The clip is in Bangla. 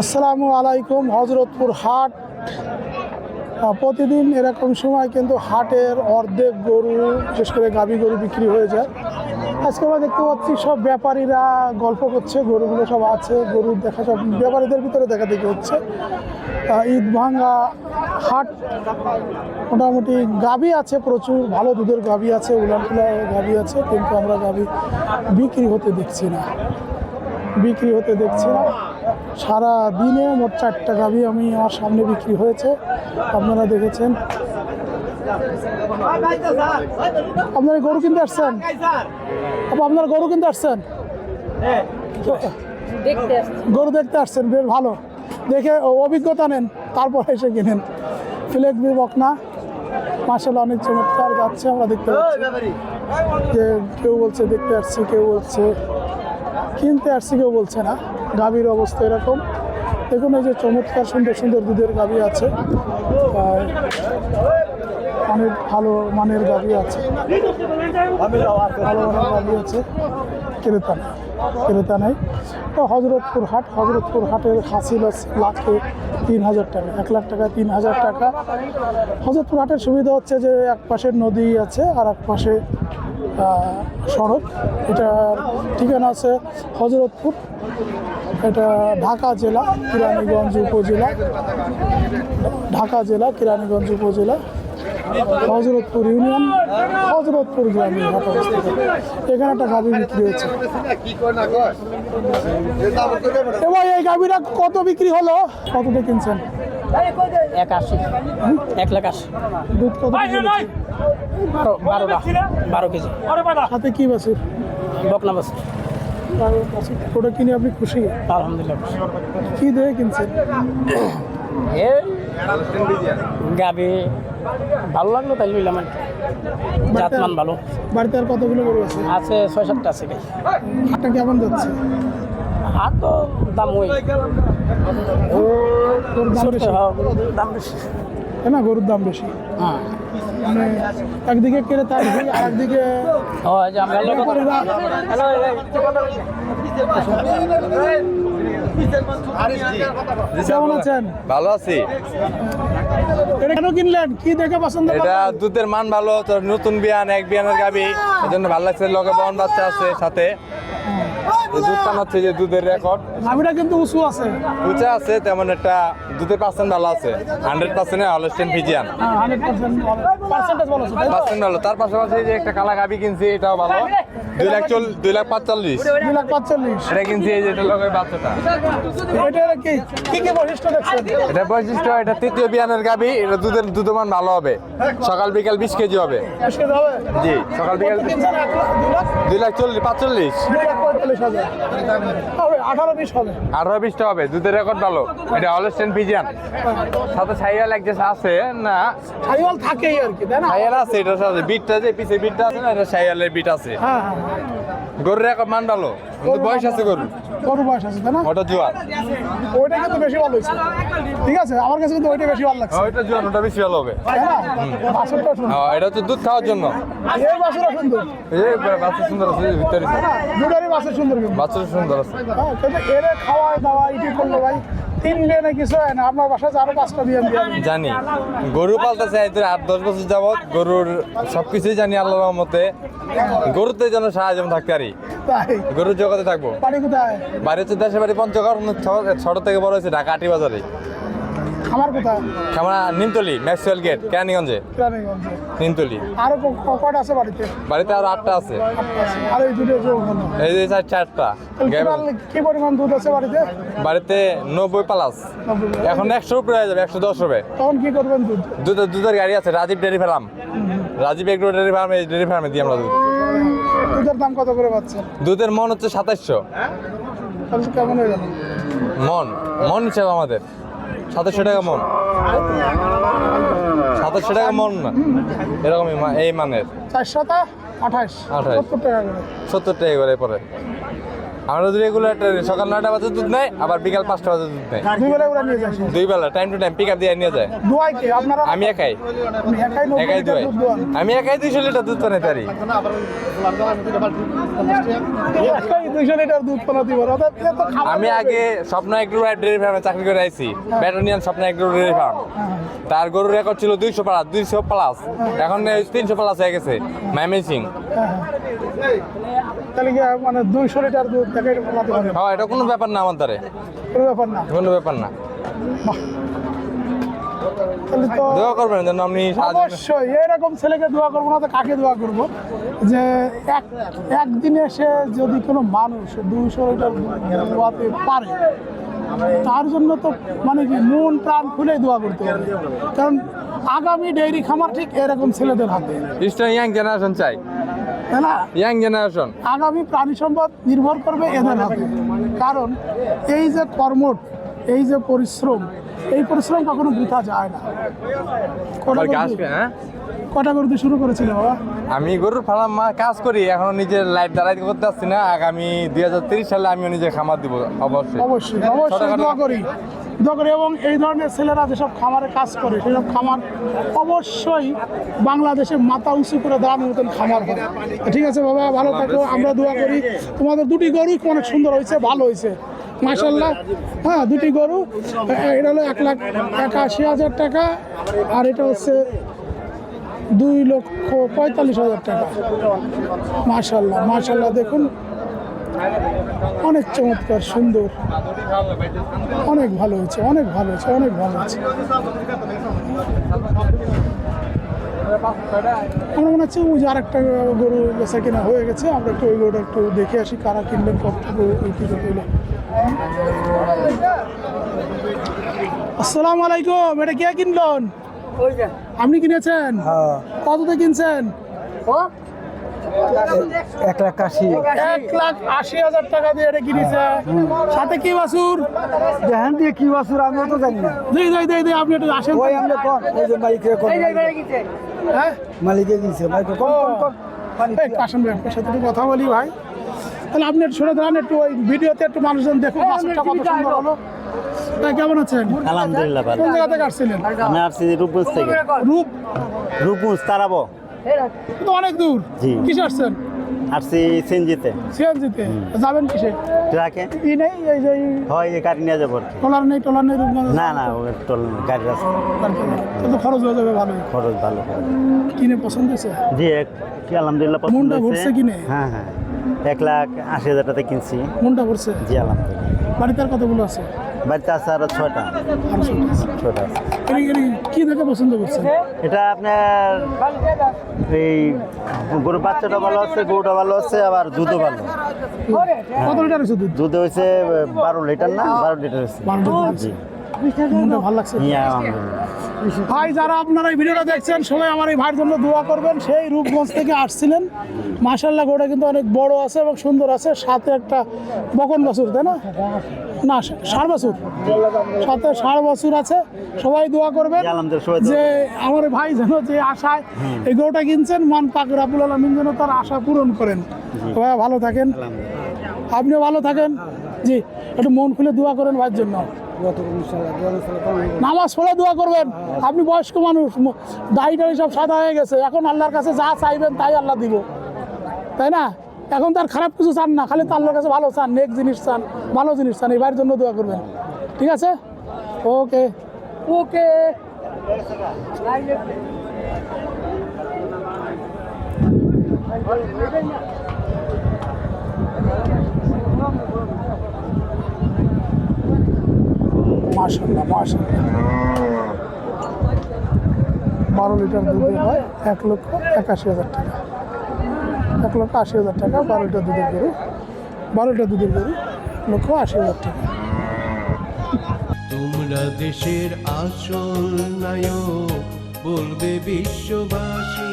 আসসালামু আলাইকুম, হজরতপুর হাট। প্রতিদিন এরকম সময় কিন্তু হাটের অর্ধেক গরু, বিশেষ করে গাভী গরু বিক্রি হয়ে যায়। আজকে আমরা দেখতে পাচ্ছি সব ব্যাপারীরা গল্প করছে, গরুগুলো সব আছে, গরু দেখা সব ব্যাপারীদের ভিতরে দেখা দেখি হচ্ছে। ঈদ ভাঙ্গা হাট, মোটামুটি গাভী আছে প্রচুর, ভালো দুধের গাভী আছে উলান ফুলা গাভী আছে, কিন্তু আমরা গাভী বিক্রি হতে দেখছি না। বিক্রি হতে দেখছি না। সারা দিনে মোট চারটা গাভি আমি আমার সামনে বিক্রি হয়েছে। আপনারা দেখেছেন। আপনারা গরু কিনতে আসছেন? আপু, আপনারা গরু কিনতে আসছেন? গরু দেখতে আসছেন বেশ ভালো। দেখে অভিজ্ঞতা নেন তারপর এসে কিনেন। ফ্লেক বি বকনা। মার্শাল অনেক চমৎকার যাচ্ছে আমরা দেখতে পাচ্ছি। যে কেউ বলছে দেখতে আসছি কেউ বলছে। কিনতে আসছি কেউ বলছে না। গাভীর অবস্থা এরকম। দেখুন এই যে চমৎকার সুন্দর সুন্দর দুধের গাভী আছে। অনেক ভালো মানের গাভী আছে। ভালো মানের গাভী আছে। ক্রেতা নেই ক্রেতা নেই। তো হজরতপুর হাট, হজরতপুর হাটের আছে লাখে তিন হাজার টাকা, এক লাখ টাকা তিন হাজার টাকা। হজরতপুর হাটের সুবিধা হচ্ছে যে এক পাশে নদী আছে, আর এক পাশে সড়ক। এটার ঠিকানা আছে হজরতপুর। এটা ঢাকা জেলা, কিরানীগঞ্জ উপজেলা। ঢাকা জেলা, কিরানীগঞ্জ উপজেলা। হজরতপুর ইউনিয়ন, হজরতপুর অবস্থিত এখানে একটা গাভী বিক্রি হয়েছে। এবার এই গাভিটা কত বিক্রি হলো? কততে কিনছেন? এক আশি। এক লাখ আশি। দুধ কত বারো বারোটা বারো কেজি। হাতে কি বাছুর? বকনা বাস ওটা কিনে আপনি খুশি? আলহামদুলিল্লাহ কি দিয়ে কিনছেন? এ গাবি। ভালো লাগল তাই নিলাম আর। জাতমান ভালো। বাড়িতে আর কতগুলো গরু আছে? আছে ছয় সাতটা আছে গাই। হাটটা কেমন যাচ্ছে? আর তো দাম ওই। গরুর দাম বেশি? দাম বেশি। না গরুর দাম বেশি? হ্যাঁ। মানে একদিকে কেড়ে তার আর একদিকে ও এই যে আমরা লোক ব্যাপারীরা কেমন আছেন? ভালো আছি। এটা কেন কিনলেন? কি দেখে পছন্দ এটা দুধের মান ভালো তোর নতুন বিয়ান এক বিয়ানের গাবি। এই জন্য ভালো লাগছে লগে বন বাচ্চা আছে সাথে। দুধ টানাচ্ছে যে দুধের রেকর্ড কিন্তু উঁচু আছে। উঁচা আছে তেমন একটা দুধের পার্সেন্ট ভালো আছে। Hundred percent Holstein Friesian percent ভালো। তার পাশাপাশি যে একটা কালা গাবি কিনছি এটাও ভালো। দুই লাখ চল দুই লাখ পাঁচচল্লিশ। দুই লাখ পাঁচচল্লিশ। এটা কিনছি এই লগে বাচ্চাটা। এটা কি কি কি বৈশিষ্ট্য দেখছেন? এটা বৈশিষ্ট্য এটা তৃতীয় বিয়ানের গাবি এটা দুধের দুধের মান ভালো হবে। সকাল বিকাল বিশ কেজি হবে। জি সকাল বিকাল দুই লাখ? চল্লিশ পাঁচচল্লিশ। আঠারো বিশ হবে। আঠারো বিশটা হবে দুধের রেকর্ড ভালো। এটা সাথে এক আছে না? সাইওয়াল থাকেই আর কি তাই আছে এটার সাথে বিটটা যে পিছে বিটটা আছে না এটা ছাইয়ালের বিট আছে। হ্যাঁ হ্যাঁ। গরুর রেকর্ড মান ভালো বয়স আছে গরু গরু বয়স আছে তাই না? ওটা জোয়ার। ওইটা কিন্তু বেশি ভালো হয়েছে। ঠিক আছে আমার কাছে কিন্তু ওইটা বেশি ভালো লাগছে। হ্যাঁ, ওইটা জোয়ার ওটা বেশি ভালো হবে। তাই না? বাছুরটা সুন্দর। হ্যাঁ, এটা হচ্ছে দুধ খাওয়ার জন্য। এই বাছুরটা সুন্দর। এই বাচ্চা সুন্দর আছে ভিতরে। না? বাছুর সুন্দর বাচ্চা সুন্দর আছে। হ্যাঁ কিন্তু এর খাওয়াই দাওয়া ইটি করল ভাই তিন লেনে কিছু হয় না। আপনার বাসায় আরও পাঁচটা দিয়ে জানি। গরু পালতেছে এই আট দশ বছর যাবত গরুর সবকিছুই জানি আল্লাহর মতে গরুতে যেন সাহায্য থাকতে পারি। তাই? গরুর জগতে থাকব। বাড়ি কোথায়? বাড়ি হচ্ছে দেশের বাড়ি পঞ্চগড় ছোট থেকে বড় হয়েছে ঢাকা আটি বাজারে আমার কোথায় আমরা নিমতলি ম্যাক্সওয়েল গেট কেরানীগঞ্জে। কেরানীগঞ্জে। নিমতলি। আরও ক- ক- আছে বাড়িতে? বাড়িতে আরও আটটা আছে। আর এই দুটো এই যে চার চারটা। কি পরিমাণ দুধ আছে বাড়িতে? বাড়িতে নব্বই প্লাস এখন একশো উপরে হয়ে যাবে একশো দশ হবে। তখন কি করবেন দুধ? দুধের দুধের গাড়ি আছে Rajiv dairy farm. Rajiv agro dairy farm এই ডেয়ারি ফার্মে দিই আমরা দুধ। দুধের দাম কত করে পাচ্ছেন? দুধের মন হচ্ছে সাতাশশো তাহলে কেমন হয়ে গেল? মন মন হিসাবে আমাদের। সাতাশশো টাকা মন। সাতাশশো টাকা মন না। এরকমই এই মানের। চারশো আঠাশ। আঠাশ। সত্তর টাকা করে। সত্তর টাকা করে পরে। আমরা রেগুলার সকাল নয়টা বাজে দুধ নেয় আবার বিকাল পাঁচটা বাজে দুধ নেয়। দুই বেলা ওরা নিয়ে যাচ্ছে দুই বেলা time to time pick up দিয়ে নিয়ে যায়। দুয়াই কি? আপনারা আমি একাই। একাই দুই আমি একাই দুইশো লিটার দুধ বানাই পারি আমি আগে স্বপ্ন এগ্রো ডেয়ারি ফার্মে চাকরি করে আইছি। ব্যাটানিয়ান স্বপ্ন এগ্রো ডেয়ারি ফার্ম তার গরুর রেকর্ড ছিল দুইশো প্লাস দুইশো প্লাস এখন তিনশো প্লাস হয়ে গেছে হ্যাঁ। মানে দুইশো লিটার দুধ হ্যাঁ এটা কোনো ব্যাপার না আমার দ্বারে। কোনো ব্যাপার না। কোনো ব্যাপার না। দোয়া করবেন যেন আপনি অবশ্যই এরকম ছেলেকে দোয়া করব না তো কাকে দোয়া করব? যে এক একদিনে এসে যদি কোনো মানুষ লিটার দোয়াতে পারে তার জন্য তো মানে কি মন প্রাণ খুলে দোয়া করতে হবে। কারণ আগামী ডেইরি খামার ঠিক এরকম ছেলেদের হাতে। ইয়াং জেনারেশন চাই। না? ইয়াং জেনারেশন আগামী প্রাণী সম্পদ নির্ভর করবে এদের হাতে। কারণ এই যে কর্মট এই যে পরিশ্রম এই পরিশ্রম কখনো বৃথা যায় না। কটা হ্যাঁ? কটা গরু শুরু করেছিলে বাবা? আমি গরুর ফার্ম মা কাজ করি এখন নিজের লাইফ দাঁড়াইতে করতে পারছি না। আগামী দুই হাজার তিরিশ সালে আমিও নিজে খামার দিব অবশ্যই। অবশ্যই অবশ্যই দোয়া করি। দোয়া করি এবং এই ধরনের ছেলেরা যেসব খামারে কাজ করে সেসব খামার অবশ্যই বাংলাদেশে মাথা উঁচু করে দাঁড়ানোর মতন খামার হবে। ঠিক আছে বাবা ভালো থাকো আমরা দোয়া করি। তোমাদের দুটি গরু অনেক সুন্দর হয়েছে ভালো হয়েছে। মাশাল্লাহ হ্যাঁ দুটি গরু। এটা হলো এক লাখ একাশি হাজার টাকা, আর এটা হচ্ছে দুই লক্ষ পঁয়তাল্লিশ হাজার টাকা। মাশাল্লাহ মাশাল্লাহ দেখুন। অনেক চমৎকার, সুন্দর। অনেক ভালো হয়েছে, অনেক ভালো হয়েছে, অনেক ভালো হয়েছে। আমার মনে হচ্ছে ওই যে আরেকটা গরু বেচা কেনা হয়ে গেছে। আমরা একটু ওই গরুটা একটু দেখে আসি, কারা কিনলেন কত হইল আসসালামু আলাইকুম এটা কে কিনলেন? আপনি কিনেছেন? কততে কিনছেন? এক লাখ আশি। এক লাখ আশি হাজার টাকা দিয়ে এটা কিনেছে। সাথে কি বাসুর দেখেন দিয়ে কি বাসুর আমিও তো জানি না। দেই দেই দেই দেই আপনি একটু আসেন। ওই আমরা কোন? ওই যে মালিকে কোন? হ্যাঁ? মালিকে দিয়েছে মালিকে কোন কোন কোন? পানি এই ভাই সাথে কথা বলি ভাই। তাহলে আপনি একটু সরে দাঁড়ান একটু ওই ভিডিওতে একটু মানুষজন দেখুন বাসুরটা কত সুন্দর হলো। তাই কেমন আছেন? আলহামদুলিল্লাহ ভালো। কোন জায়গা থেকে আসছিলেন? আমি আসছি রূপগঞ্জ থেকে। রূপ? রূপগঞ্জ তারাবো। তো অনেক দূর। জি। কিসে আসছেন? আসছি সেনজিতে। সিএনজিতে যাবেন কিসে? ট্রাকে। ই নেই এই যে হয় এই গাড়ি নিয়ে যাব টলার নেই টলার নেই রূপগঞ্জ না না ও টোল গাড়ি তো খরচ হয়ে যাবে ভালোই। খরচ ভালো। কিনে পছন্দ হয়েছে? জি কি আলহামদুলিল্লাহ পছন্দ ভরছে কিনে? হ্যাঁ হ্যাঁ। এক লাখ আশি হাজার টাকা কিনছি। মনটা ভরছে জি আলহামদুলিল্লাহ। বাড়িতে আর কতগুলো আছে? বাড়িতে আছে আরও ছয়টা। ছয়টা কি দেখে পছন্দ করছেন? এটা আপনার এই গরুর বাচ্চাটা ভালো আছে গরুটা ভালো আছে আবার দুধও ভালো। কত লিটার আছে দুধ? দুধ হয়েছে বারো লিটার না? বারো লিটার হয়েছে। জি। মনটা ভালো লাগছে। ভাই যারা আপনারা এই ভিডিওটা দেখছেন সবাই আমার এই ভাইয়ের জন্য দোয়া করবেন। সেই রূপগঞ্জ থেকে আসছিলেন। মাশাল্লাহ গোটা কিন্তু অনেক বড় আছে এবং সুন্দর আছে। সাথে একটা বকন বাছুর তাই না? না ষাড় বাছুর। সাথে ষাড় বাছুর আছে। সবাই দোয়া করবেন যে আমার এই ভাই যেন যে আশায় এই গরুটা কিনছেন মান পাক রাবুল আলমিন যেন তার আশা পূরণ করেন। সবাই ভালো থাকেন। আপনিও ভালো থাকেন। জি একটু মন খুলে দোয়া করেন ভাইয়ের জন্য। নামাজ পড়ে দোয়া করবেন। আপনি বয়স্ক মানুষ দাড়ি টাড়ি সব সাদা হয়ে গেছে। এখন আল্লাহর কাছে যা চাইবেন তাই আল্লাহ দিব। তাই না? এখন তার খারাপ কিছু চান না, খালি তো আল্লাহর কাছে ভালো চান, নেক জিনিস চান, ভালো জিনিস চান এবার জন্য দোয়া করবেন। ঠিক আছে? ওকে। ওকে। বারো লিটার দুধের হয় এক লক্ষ একাশি হাজার টাকা। এক লক্ষ আশি হাজার টাকা বারো লিটার দুধের গরু। বারো লিটার দুধের গরু, এক লক্ষ আশি হাজার টাকা। তোমরা দেশের আসল নায়ক, বলবে বিশ্ববাসী।